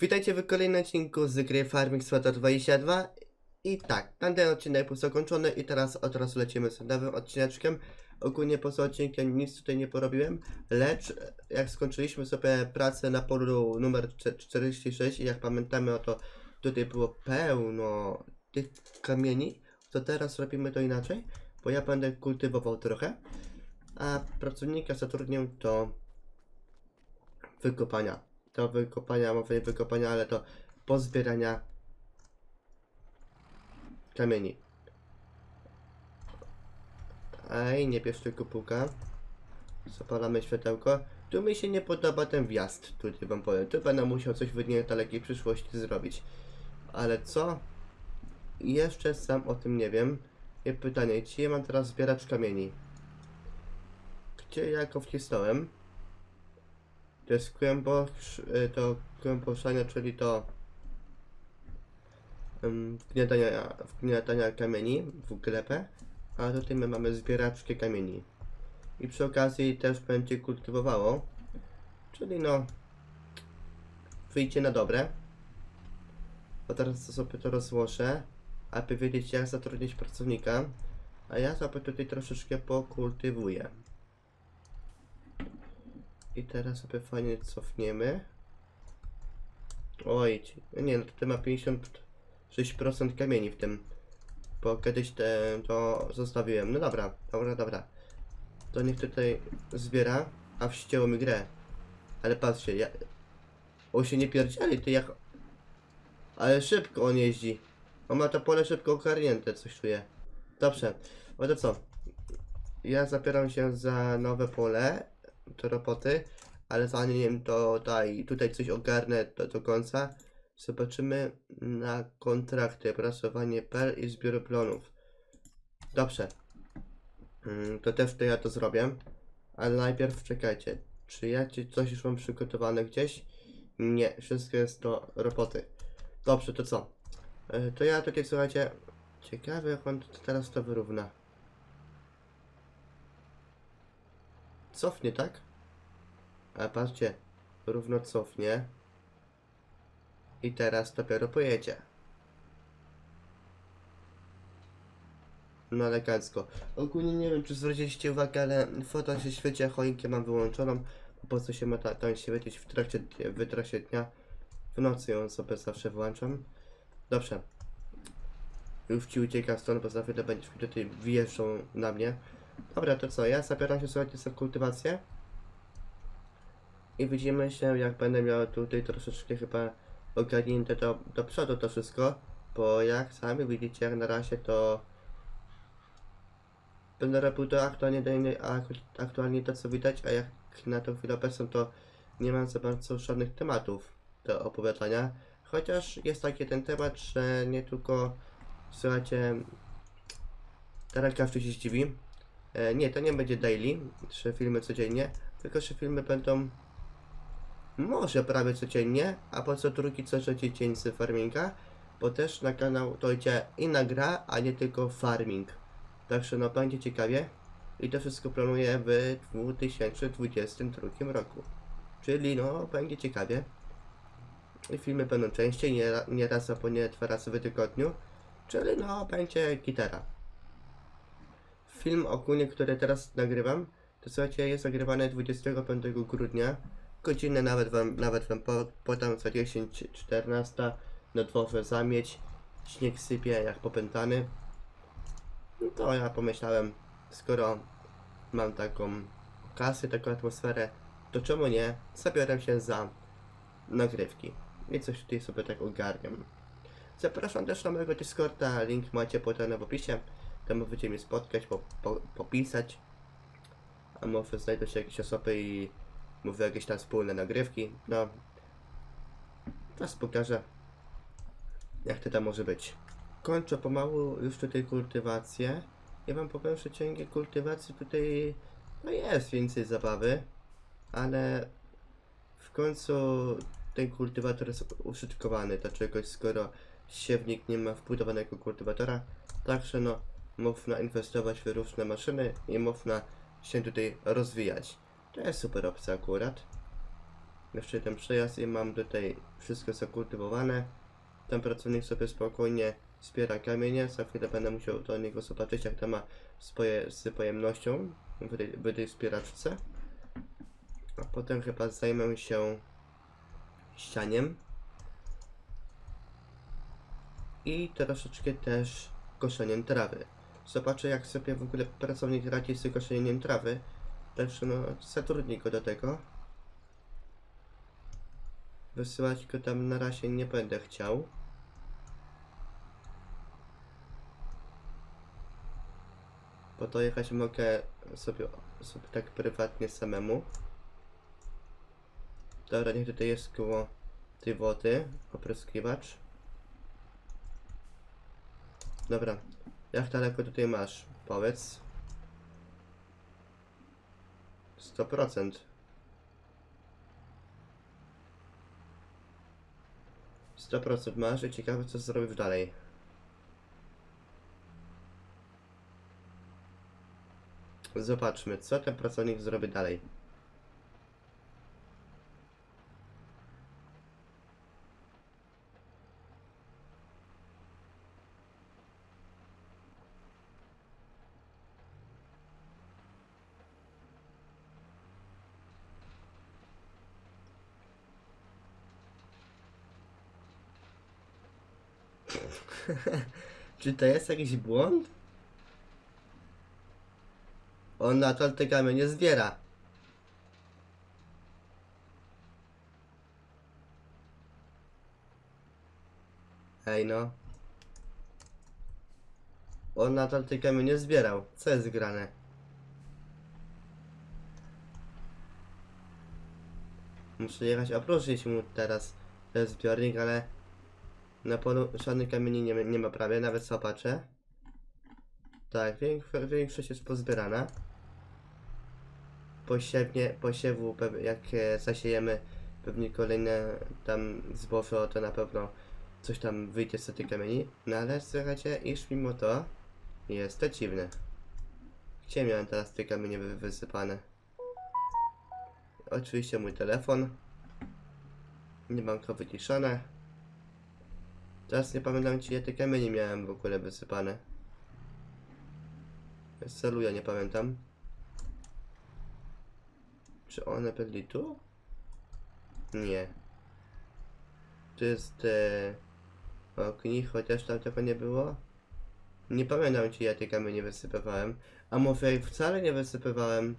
Witajcie w kolejnym odcinku z gry Farming Sweater 22 I tak, ten odcinek był zakończony i teraz od razu lecimy z nowym odcineczkiem. Ogólnie poza odcinkiem nic tutaj nie porobiłem Lecz jak skończyliśmy sobie pracę na polu numer cze- 46 i jak pamiętamy oto tutaj było pełno tych kamieni To teraz robimy to inaczej, bo ja będę kultywował trochę A pracownika zatrudnię do wykopania do wykopania, mówię nie wykopania, ale do pozbierania kamieni. Ej, nie bierz tylko puka. Zapalamy światełko. Tu mi się nie podoba ten wjazd, tutaj wam powiem. Tu będę musiał coś w niedalekiej przyszłości zrobić. Ale co? Jeszcze sam o tym nie wiem. I pytanie, czy ja mam teraz zbierać kamieni? Gdzie ja go wcisnąłem? To jest kłębosz, y, to kłęboszanie, czyli to wgniatania, wgniatania kamieni w glebę, a tutaj my mamy zbieraczkę kamieni. I przy okazji też będzie kultywowało, czyli no wyjdzie na dobre. Bo teraz sobie to rozłożę, aby wiedzieć jak zatrudnić pracownika, a ja sobie tutaj troszeczkę pokultywuję. I teraz sobie fajnie cofniemy. Oj, nie no tutaj ma 56% kamieni w tym. Bo kiedyś te, to zostawiłem. No dobra, dobra, dobra. To niech tutaj zbiera, a wścięło mi grę. Ale patrzcie, ja... On się nie pierdzieli, ty jak... Ale szybko on jeździ. On ma to pole szybko ogarnięte, coś czuję. Dobrze, no to co? Ja zapieram się za nowe pole do roboty, ale zanim to daj, tutaj coś ogarnę do, do końca, zobaczymy na kontrakty, prasowanie PL i zbiór plonów. Dobrze. Mm, To też to ja to zrobię, ale najpierw czekajcie, czy ja ci coś już mam przygotowane gdzieś? Nie, wszystko jest do roboty. Dobrze, to co? E, To ja tutaj słuchajcie, ciekawe jak on teraz to wyrówna. Cofnie, tak? A patrzcie, równo cofnie. I teraz dopiero pojedzie. No elegancko. Ogólnie nie wiem, czy zwróciliście uwagę, ale foto się świeci, a choinkę mam wyłączoną. Po prostu się ma ta, tam świecić w trakcie, w trakcie dnia. W nocy ją sobie zawsze włączam. Dobrze. Już ci ucieka stąd, bo za chwilę będziesz mi tutaj wjeżdżał na mnie. Dobra, to co? Ja zabieram się słuchajcie za kultywację. I widzimy się, jak będę miał tutaj troszeczkę chyba ogarnięte do, do przodu to wszystko. Bo jak sami widzicie, jak na razie to będę robił to aktualnie, do innej, ak- aktualnie to co widać, a jak na tą chwilę obecną to nie mam za bardzo żadnych tematów do opowiadania. Chociaż jest taki ten temat, że nie tylko słuchajcie, teraz każdy się zdziwi. E, nie, to nie będzie daily, że filmy codziennie, tylko że filmy będą może prawie codziennie, a po co drugi, co trzeci dzień z farminga, bo też na kanał dojdzie inna gra, a nie tylko farming. Także no będzie ciekawie i to wszystko planuję w 2022 roku. Czyli no będzie ciekawie. I filmy będą częściej, nie, nie raz albo nie dwa razy w tygodniu. Czyli no będzie gitara. Film ogólnie, który teraz nagrywam, to słuchajcie, jest nagrywany 25 grudnia. Godzinę nawet wam, nawet wam po, podam za 10, 14 na dworze zamieć. Śnieg sypie jak popętany. To ja pomyślałem, skoro mam taką kasę, taką atmosferę, to czemu nie? Zabiorę się za nagrywki. I coś tutaj sobie tak ogarniam. Zapraszam też na mojego Discorda, link macie podany w opisie. Tam możecie mnie spotkać, po, po, popisać. A może znajdą się jakieś osoby i mówię jakieś tam wspólne nagrywki. No, teraz pokażę, jak to tam może być. Kończę pomału już tutaj kultywację. Ja wam powiem, że ciągiem kultywacji tutaj no jest więcej zabawy, ale w końcu ten kultywator jest użytkowany do skoro siewnik nie ma wbudowanego kultywatora. Także no, można inwestować w różne maszyny i można się tutaj rozwijać. To jest super opcja akurat. jeszcze ten przejazd i mam tutaj wszystko zakultywowane. Ten pracownik sobie spokojnie zbiera kamienie, za chwilę będę musiał do niego zobaczyć jak to ma swoje z pojemnością w tej, w tej. A potem chyba zajmę się ścianiem. I troszeczkę też koszeniem trawy. Zobaczę jak sobie w ogóle pracownik radzi z koszeniem trawy. Także no zatrudnij go do tego. Wysyłać go tam na razie nie będę chciał. Bo to jechać mogę sobie, sobie tak prywatnie samemu. Dobra, niech tutaj jest koło tej wody, opryskiwacz. Dobra, jak daleko tutaj masz? Powiedz. 100%. Sto procent masz i ciekawe co zrobisz dalej. Zobaczmy, co ten pracownik zrobi dalej. Czy to jest jakiś błąd? On nadal te kamienie zbiera. Ej no. On nadal te kamienie zbierał. Co jest grane? Muszę jechać opróżnić mu teraz zbiornik, ale na polu żadnych kamieni nie, nie ma prawie, nawet zobaczę. Tak, większość, jest pozbierana. Posiewnie, posiewu, jak e, zasiejemy pewnie kolejne tam zboże, to na pewno coś tam wyjdzie z tych kamieni. No ale słuchajcie, iż mimo to jest to dziwne. Gdzie miałem teraz te kamienie wy wysypane? Oczywiście mój telefon. Nie mam go wyciszone. Teraz nie pamiętam, czy ja te kamienie miałem w ogóle wysypane. Celuja, nie pamiętam. Czy one byli tu? Nie. To jest e, okni, chociaż tam tego nie było. Nie pamiętam, czy ja te kamienie wysypywałem. A może ich wcale nie wysypywałem.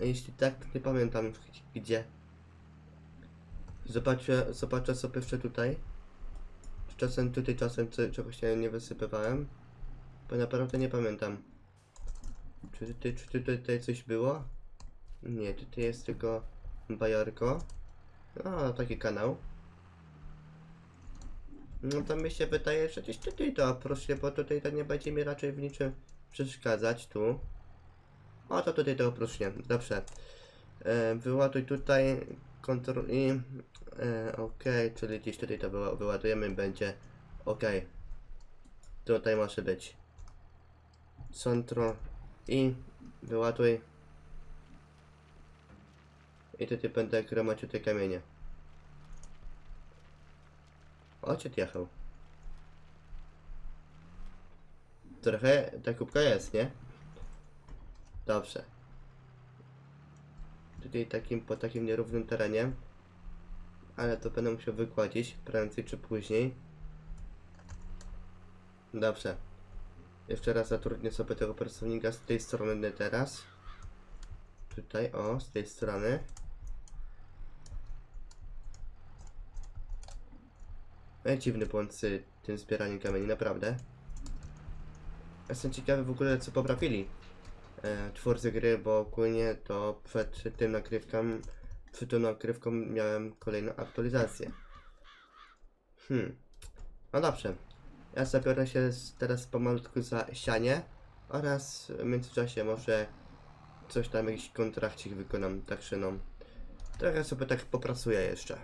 A jeśli tak, nie pamiętam gdzie. Zobaczę, zobaczę sobie jeszcze tutaj. Czasem tutaj, czasem czegoś nie, nie wysypywałem. Bo naprawdę nie pamiętam. Czy tutaj, czy tutaj, tutaj coś było? Nie, tutaj jest tylko bajorko. O, taki kanał. No to mi się wydaje, że gdzieś tutaj to proszę, bo tutaj to nie będzie mi raczej w niczym przeszkadzać tu. O, to tutaj to oprócznie. Dobrze. E, wyładuj tutaj kontrol i e, ok, czyli gdzieś tutaj to wyła- wyładujemy będzie ok. Tutaj może być. Centro i wyładuj. I tutaj będę gromadził te kamienie. Ociet jechał. Trochę ta kubka jest, nie? Dobrze. Tutaj takim, po takim nierównym terenie. Ale to będę musiał wykładzić prędzej czy później. Dobrze. Jeszcze raz zatrudnię sobie tego pracownika z tej strony teraz. Tutaj, o, z tej strony. E, dziwny błąd z tym zbieraniem kamieni, naprawdę. Jestem ciekawy w ogóle co poprawili twórcy gry, bo ogólnie to przed tym nagrywką, przed tą nagrywką miałem kolejną aktualizację. Hmm. No dobrze. Ja zabiorę się teraz pomalutku za sianie oraz w międzyczasie może coś tam, jakiś kontrachcik wykonam, także no. Trochę sobie tak popracuję jeszcze.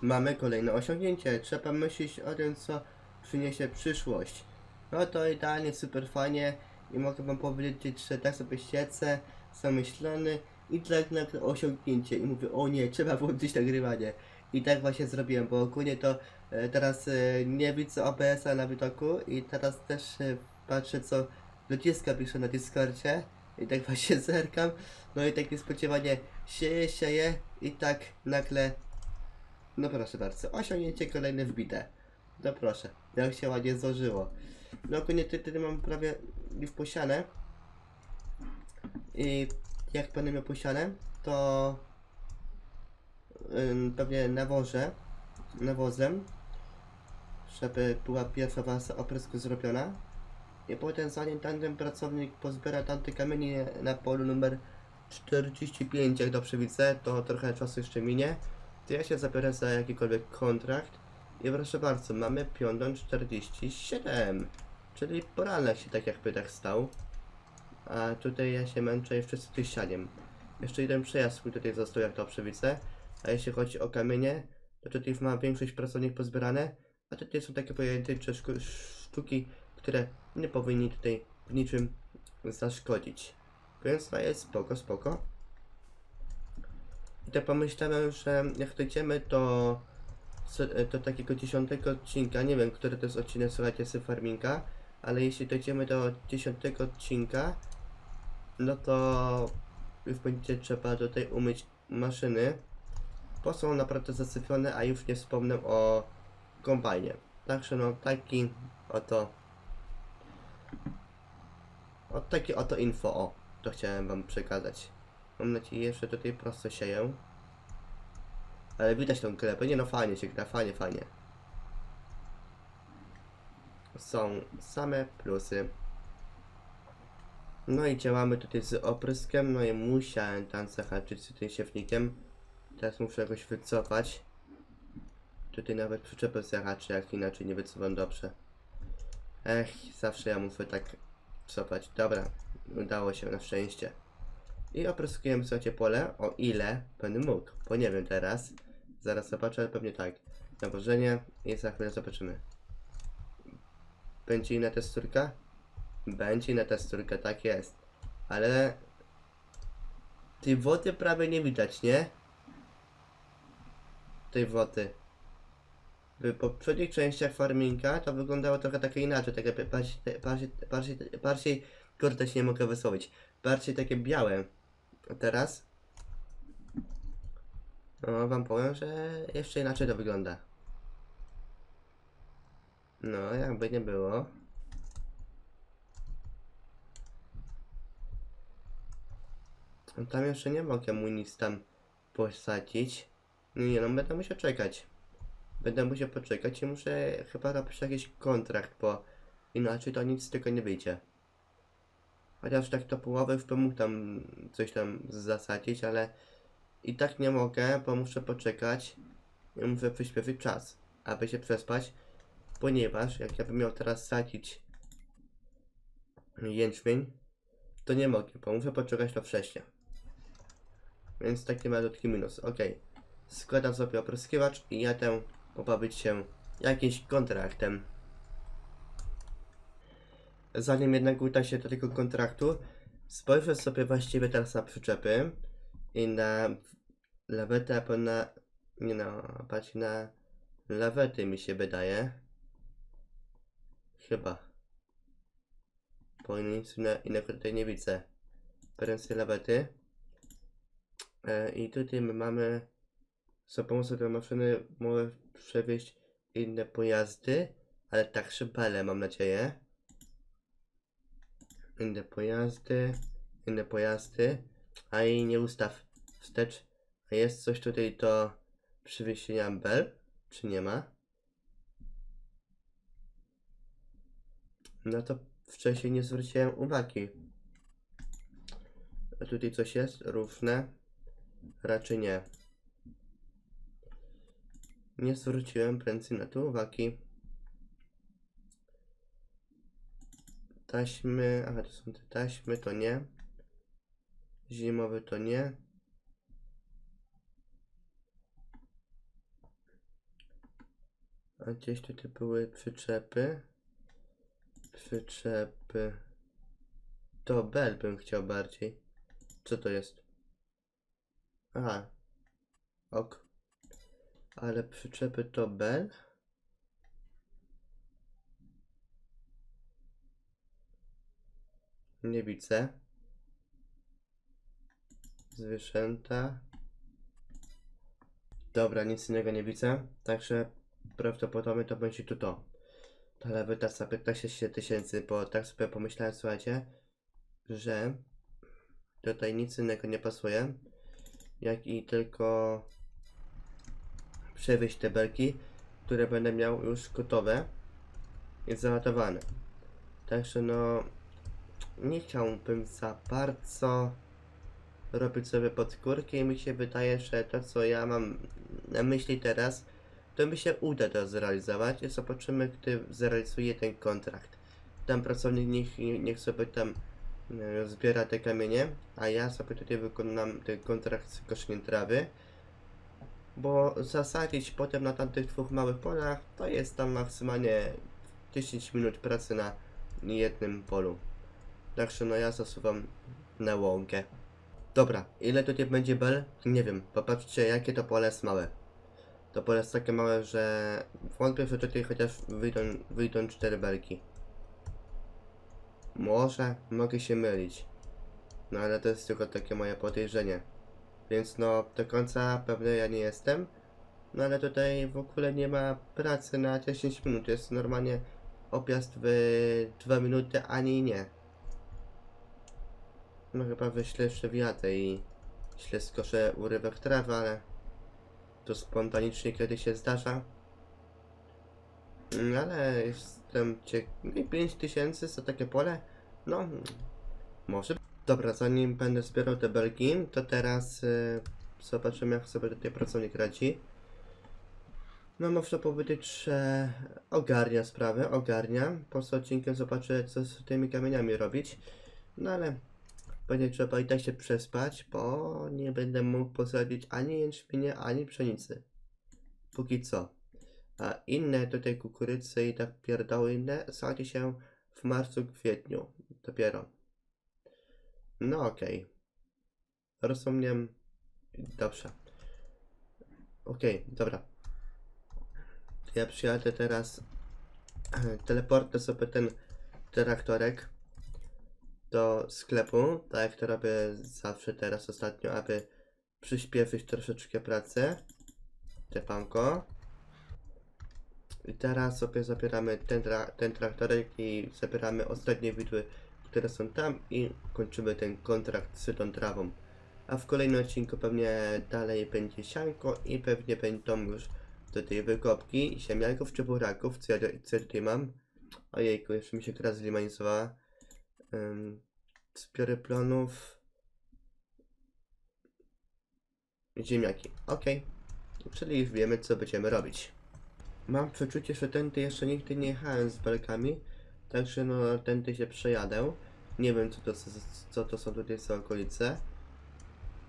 Mamy kolejne osiągnięcie. Trzeba myśleć o tym, co przyniesie przyszłość. No to idealnie, super fajnie i mogę wam powiedzieć, że tak sobie siedzę, zamyślony i tak nagle osiągnięcie i mówię, o nie, trzeba włączyć nagrywanie. I tak właśnie zrobiłem, bo ogólnie to e, teraz e, nie widzę OBS-a na widoku i teraz też e, patrzę co ludziska pisze na Discordzie i tak właśnie zerkam, no i tak niespodziewanie sieje, sieje i tak nagle, no proszę bardzo, osiągnięcie kolejne wbite. No proszę, jak się ładnie złożyło. No ogólnie ty mam prawie już posiane i jak będę miał posiane, to ym, pewnie nawożę nawozem, żeby była pierwsza warstwa oprysku zrobiona. I potem zanim tamten pracownik pozbiera tamte kamienie na polu numer 45, jak dobrze widzę, to trochę czasu jeszcze minie. To ja się zabiorę za jakikolwiek kontrakt. I proszę bardzo, mamy piątą 47. Czyli poranek się tak jakby tak stał. A tutaj ja się męczę jeszcze z tym. Jeszcze jeden przejazd mi tutaj został, jak dobrze widzę. A jeśli chodzi o kamienie, to tutaj ma większość pracowników pozbierane, a tutaj są takie pojedyncze sztuki, które nie powinni tutaj w niczym zaszkodzić. Więc to jest spoko, spoko. I tak pomyślałem, że jak dojdziemy do, do takiego dziesiątego odcinka, nie wiem, który to jest odcinek, słuchajcie, z farminga, ale jeśli dojdziemy do dziesiątego odcinka, no to już będzie trzeba tutaj umyć maszyny, bo są naprawdę zasypione, a już nie wspomnę o kombajnie. Także no taki oto o takie oto info, o, to chciałem wam przekazać. Mam nadzieję, że tutaj prosto sieję. Ale widać tą klepę, nie no fajnie się gra, fajnie, fajnie. Są same plusy. No i działamy tutaj z opryskiem, no i musiałem tam zahaczyć z tym siewnikiem. Teraz muszę jakoś wycofać. Tutaj nawet przyczepę zahaczę, jak inaczej nie wycofam dobrze. Ech, zawsze ja muszę tak cofać. Dobra, udało się na szczęście. I opryskujemy słuchajcie pole, o ile będę mógł, bo nie wiem teraz. Zaraz zobaczę, pewnie tak. Nawożenie i za chwilę zobaczymy. Będzie inna teksturka? Będzie inna teksturka, tak jest. Ale... Tej wody prawie nie widać, nie? Tej wody. W poprzednich częściach farminga to wyglądało trochę takie inaczej, takie bardziej, bardziej, bardziej, bardziej, kurde nie mogę wysłowić, bardziej takie białe. A teraz? No wam powiem, że jeszcze inaczej to wygląda. No, jakby nie było. Tam jeszcze nie mogę mu nic tam posadzić. No nie no, będę musiał czekać. Będę musiał poczekać i muszę chyba robić jakiś kontrakt, bo inaczej to nic z tego nie wyjdzie. Chociaż tak to połowę już mógł tam coś tam zasadzić, ale i tak nie mogę, bo muszę poczekać muszę przyspieszyć czas, aby się przespać, ponieważ jak ja bym miał teraz sadzić jęczmień, to nie mogę, bo muszę poczekać do września. Więc taki malutki minus, ok. Składam sobie opryskiwacz i jadę pobawić się jakimś kontraktem. Zanim jednak uda się do tego kontraktu, spojrzę sobie właściwie teraz na przyczepy i na lawetę, albo na... nie no, patrz na lawety mi się wydaje. Chyba. Bo nic inne- innego tutaj nie widzę. Prędzej lawety. E, I tutaj my mamy za pomocą tej maszyny mogę przewieźć inne pojazdy, ale tak szybale mam nadzieję. Inne pojazdy, inne pojazdy, a i nie ustaw wstecz. A jest coś tutaj do przywiezienia bel, czy nie ma? No to wcześniej nie zwróciłem uwagi. A tutaj coś jest? Różne? Raczej nie. Nie zwróciłem prędzej na to uwagi. Taśmy, aha, to są te taśmy, to nie. Zimowy to nie. A gdzieś tutaj były przyczepy. Przyczepy. To bel bym chciał bardziej. Co to jest? Aha. Ok. Ale przyczepy to Bell? Nie widzę. Zwierzęta. Dobra, nic innego nie widzę. Także prawdopodobnie to będzie tu to. Wydasz za 15 tysięcy, bo tak sobie pomyślałem, słuchajcie, że tutaj nic innego nie pasuje, jak i tylko przewieźć te belki, które będę miał już gotowe i załadowane. Także no, nie chciałbym za bardzo robić sobie podskórki i mi się wydaje, że to co ja mam na myśli teraz, to mi się uda to zrealizować i zobaczymy, gdy zrealizuję ten kontrakt. Tam pracownik niech, niech sobie tam e, zbiera te kamienie, a ja sobie tutaj wykonam ten kontrakt z koszeniem trawy. Bo zasadzić potem na tamtych dwóch małych polach, to jest tam maksymalnie 10 minut pracy na jednym polu. Także no ja zasuwam na łąkę. Dobra, ile tutaj będzie bel? Nie wiem, popatrzcie jakie to pole jest małe. To pole jest takie małe, że wątpię, że tutaj chociaż wyjdą, wyjdą cztery belki. Może, mogę się mylić. No ale to jest tylko takie moje podejrzenie. Więc no, do końca pewny ja nie jestem. No ale tutaj w ogóle nie ma pracy na 10 minut. Jest normalnie objazd w 2 minuty, ani nie. No chyba wyślę jeszcze wiatę i źle skoszę urywek trawy, ale to spontanicznie kiedy się zdarza. Mm, Ale jestem ciekawy. 5 tysięcy za takie pole? No, może. Dobra, zanim będę zbierał te belki, to teraz y, zobaczymy jak sobie tutaj pracownik radzi. No można powiedzieć, że ogarnia sprawę, ogarnia. Poza odcinkiem zobaczę co z tymi kamieniami robić. No ale będzie trzeba i tak się przespać, bo nie będę mógł posadzić ani jęczmienia, ani pszenicy. Póki co. A inne tutaj kukurydzy i tak pierdoły inne sadzi się w marcu, kwietniu. Dopiero. No okej. Rozumiem. Dobrze. Okej, dobra. Ja przyjadę teraz. Teleportę sobie ten traktorek do sklepu, tak jak to robię zawsze teraz ostatnio, aby przyspieszyć troszeczkę pracę. Tepanko. I teraz sobie zabieramy ten, tra ten traktorek i zabieramy ostatnie widły, które są tam i kończymy ten kontrakt z tą trawą. A w kolejnym odcinku pewnie dalej będzie sianko i pewnie będą już do tej wykopki ziemniaków czy buraków, co ja, co ja tutaj mam. Ojejku, jeszcze mi się gra zlimanizowała. Zbiory plonów. Ziemniaki. Ok. Czyli wiemy, co będziemy robić. Mam przeczucie, że tędy jeszcze nigdy nie jechałem z belkami. Także no, tędy się przejadę. Nie wiem, co to, co to są tutaj za okolice.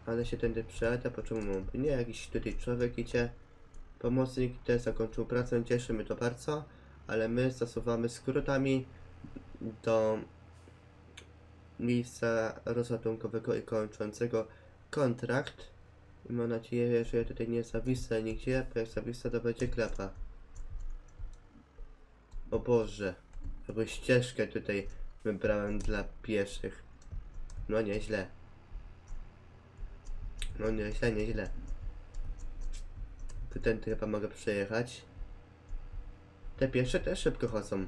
Ale się tędy przejadę, po czemu nie jakiś tutaj człowiek idzie. Pomocnik też zakończył pracę, cieszy mnie to bardzo. Ale my zasuwamy skrótami do miejsca rozładunkowego i kończącego kontrakt. I mam nadzieję, że ja tutaj nie zawisnę nigdzie, bo jak zawisnę to będzie klapa. O Boże, jakąś ścieżkę tutaj wybrałem dla pieszych. No nieźle. No nieźle, nieźle. Ten chyba mogę przejechać. Te piesze też szybko chodzą.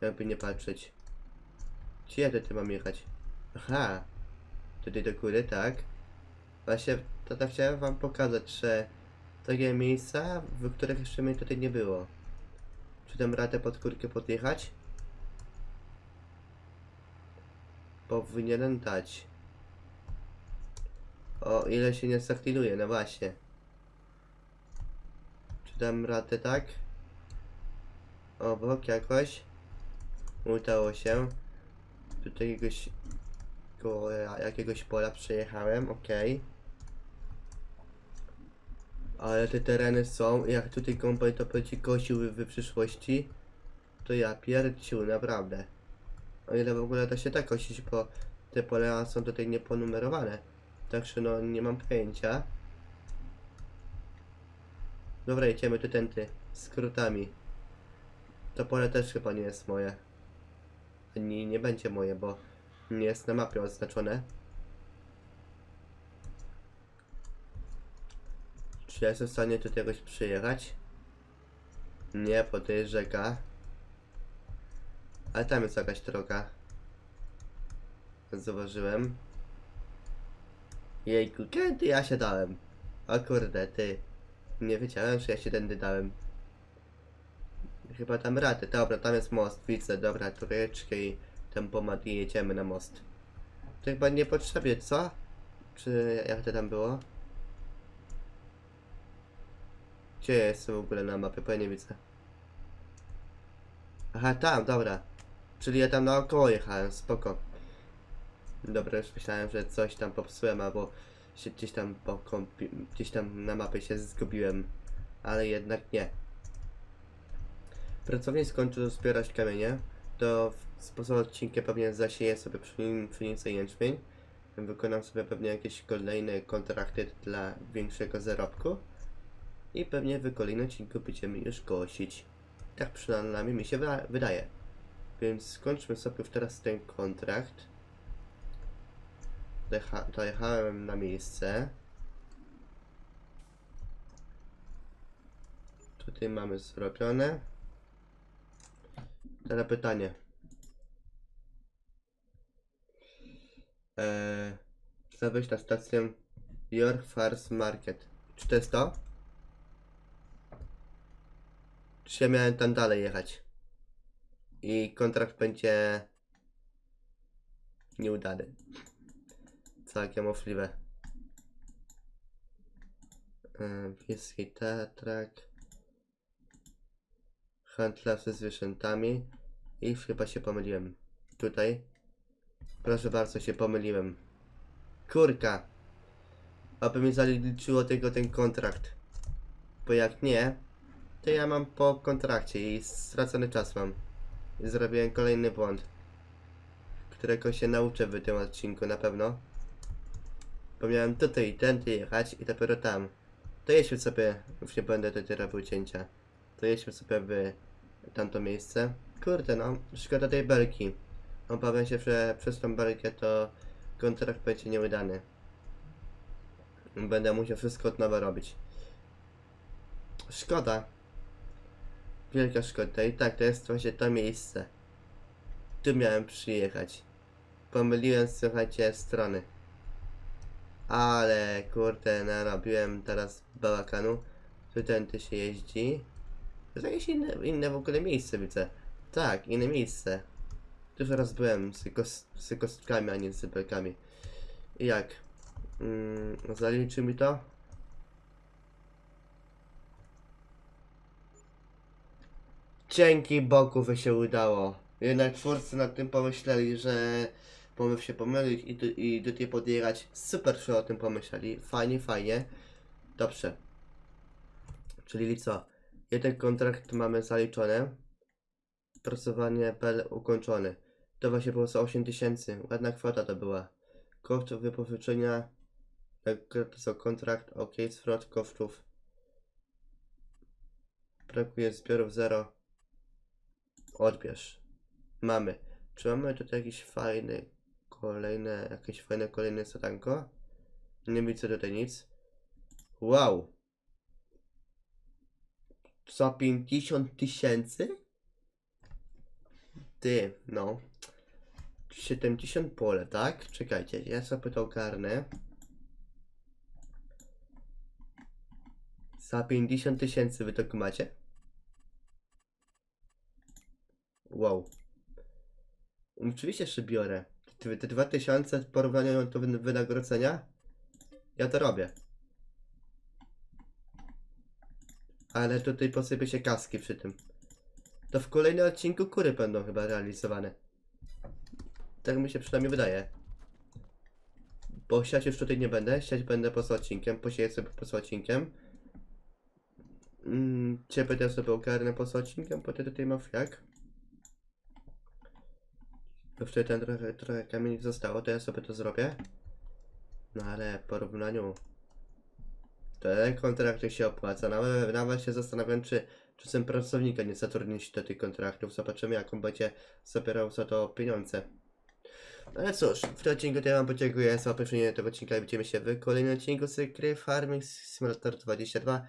Jakby nie patrzeć. Gdzie ja tutaj mam jechać? Aha. Tutaj do góry, tak. Właśnie to tak chciałem wam pokazać, że takie miejsca, w których jeszcze mnie tutaj nie było. Czy dam radę pod górkę podjechać? Powinienem dać. O, ile się nie zaklinuje, no właśnie. Czy dam radę tak? Obok jakoś. Udało się. Do jakiegoś koło jakiegoś pola przejechałem, okej. Ale te tereny są, jak tutaj kombajn to będzie kosił w, przyszłości, to ja pierdziu, naprawdę. O ile w ogóle da się tak kosić, bo te pola są tutaj nieponumerowane. Także no nie mam pojęcia. Dobra, jedziemy tu tędy. Skrótami. To pole też chyba nie jest moje. Ani nie będzie moje, bo nie jest na mapie oznaczone. Czy ja jestem w stanie tutaj jakoś przyjechać? Nie, to jest rzeka. Ale tam jest jakaś droga. Zauważyłem. Jejku, kiedy ja się dałem? O kurde, ty. Nie wiedziałem, że ja się tędy dałem. Chyba tam radę. Dobra, tam jest most. Widzę, dobra, tureczkę i tempomat i jedziemy na most. To chyba nie potrzebie, co? Czy jak to tam było? Gdzie ja jestem w ogóle na mapie? Bo ja nie widzę. Aha, tam, dobra. Czyli ja tam naokoło jechałem, spoko. Dobra, już myślałem, że coś tam popsułem, albo się gdzieś tam po gdzieś tam na mapie się zgubiłem. Ale jednak nie. Pracownik skończył zbierać kamienie. To w sposób odcinkiem pewnie zasieję sobie i jęczmień. Wykonam sobie pewnie jakieś kolejne kontrakty dla większego zarobku. I pewnie w kolejnym odcinku będziemy już kosić. Tak przynajmniej mi się wyda- wydaje. Więc skończmy sobie teraz ten kontrakt. Dojecha- dojechałem na miejsce. Tutaj mamy zrobione. Teraz pytanie. Eee, chcę wejść na stację York Farms Market. Czy to jest to? Czy ja miałem tam dalej jechać? I kontrakt będzie nieudany. Całkiem możliwe. Yy, Pieski Tatrak. Handlarz ze zwierzętami. I chyba się pomyliłem. Tutaj. Proszę bardzo, się pomyliłem. Kurka. Aby mi zaliczyło tylko ten kontrakt. Bo jak nie, to ja mam po kontrakcie i stracony czas mam. I zrobiłem kolejny błąd. Którego się nauczę w tym odcinku na pewno. Bo miałem tutaj tędy jechać i dopiero tam. To jedźmy sobie, już nie będę tutaj robił cięcia. To jedźmy sobie w tamto miejsce. Kurde no, szkoda tej belki. Obawiam się, że przez tą belkę to kontrakt będzie nieudany. Będę musiał wszystko od nowa robić. Szkoda. Wielka szkoda. I tak, to jest właśnie to miejsce. Tu miałem przyjechać. Pomyliłem, słuchajcie, strony. Ale kurde, narobiłem teraz bałakanu. Tu tędy się jeździ. To jest jakieś inne, inne w ogóle miejsce widzę. Tak, inne miejsce. Tu już raz byłem z, z kostkami, a nie z belkami. Jak? Mm, zaliczy mi to? Dzięki Bogu, że się udało. Jednak twórcy nad tym pomyśleli, że pomysł się pomylić i, do- i do tej podjechać. Super, że o tym pomyśleli. Fajnie, fajnie. Dobrze. Czyli co? Jeden kontrakt mamy zaliczony. Pracowanie PL ukończone. To właśnie było za 8 tysięcy. Ładna kwota to była. Koszt wypożyczenia. To są kontrakt. Ok, zwrot kosztów. Brakuje zbiorów 0. Odbierz. Mamy. Czy mamy tutaj jakiś fajny, kolejne, jakieś fajne kolejne zadanko? Nie widzę tutaj nic. Wow. Za 50 tysięcy? Ty, no. 70 pole, tak? Czekajcie, ja to ogarnę. Za 50 tysięcy wy to macie? Wow. Oczywiście, że biorę. Te, te 2000 w porównaniu do wyn- wynagrodzenia? Ja to robię. Ale tutaj posypie się kaski przy tym. To w kolejnym odcinku kury będą chyba realizowane. Tak mi się przynajmniej wydaje. Bo siać już tutaj nie będę, siać będę poza odcinkiem, posieję sobie poza odcinkiem. Mm, ciebie też sobie ogarnę poza odcinkiem, bo ty tutaj masz jak? Jeszcze ten trochę, trochę kamieni zostało, to ja sobie to zrobię. No ale w porównaniu te kontrakty się opłaca. Nawet, nawet się zastanawiam, czy czasem pracownika nie zatrudnić do tych kontraktów. Zobaczymy, jaką będzie zabierał za to pieniądze. No Ale cóż, w tym odcinku ja wam podziękuję za obejrzenie tego odcinka i widzimy się w kolejnym odcinku z gry Farming Simulator 22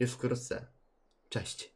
już wkrótce. Cześć!